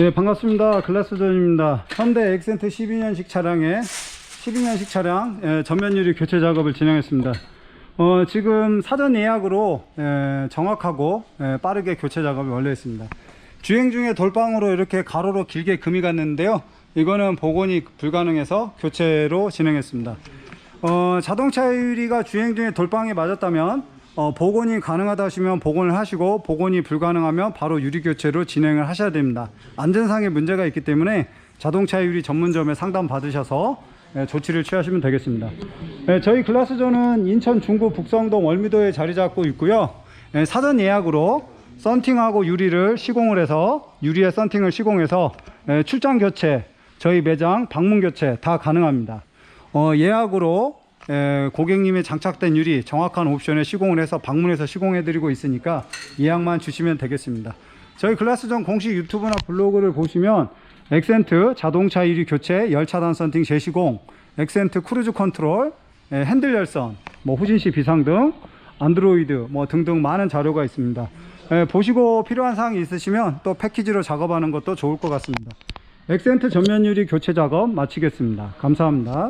네, 반갑습니다. 글라스존입니다. 현대 엑센트 12년식 차량의 12년식 차량 예, 전면 유리 교체 작업을 진행했습니다. 어, 지금 사전 예약으로 예, 정확하고 예, 빠르게 교체 작업이 완료했습니다. 주행 중에 돌방으로 이렇게 가로로 길게 금이 갔는데요. 이거는 복원이 불가능해서 교체로 진행했습니다. 어, 자동차 유리가 주행 중에 돌방에 맞았다면 어, 복원이 가능하다 하시면 복원을 하시고 복원이 불가능하면 바로 유리 교체로 진행을 하셔야 됩니다. 안전상의 문제가 있기 때문에 자동차 유리 전문점에 상담 받으셔서 예, 조치를 취하시면 되겠습니다. 예, 저희 글라스존은 인천 중구 북성동 월미도에 자리 잡고 있고요. 예, 사전 예약으로 썬팅하고 유리를 시공을 해서 유리에 썬팅을 시공해서 예, 출장 교체, 저희 매장 방문 교체 다 가능합니다. 어, 예약으로 에, 고객님의 장착된 유리 정확한 옵션에 시공을 해서 방문해서 시공해 드리고 있으니까 예약만 주시면 되겠습니다. 저희 글라스전 공식 유튜브나 블로그를 보시면 엑센트 자동차 유리 교체 열차단 썬팅 재시공 엑센트 크루즈 컨트롤 에, 핸들 열선 뭐 후진시 비상 등 안드로이드 뭐 등등 많은 자료가 있습니다. 에, 보시고 필요한 사항이 있으시면 또 패키지로 작업하는 것도 좋을 것 같습니다. 엑센트 전면 유리 교체 작업 마치겠습니다. 감사합니다.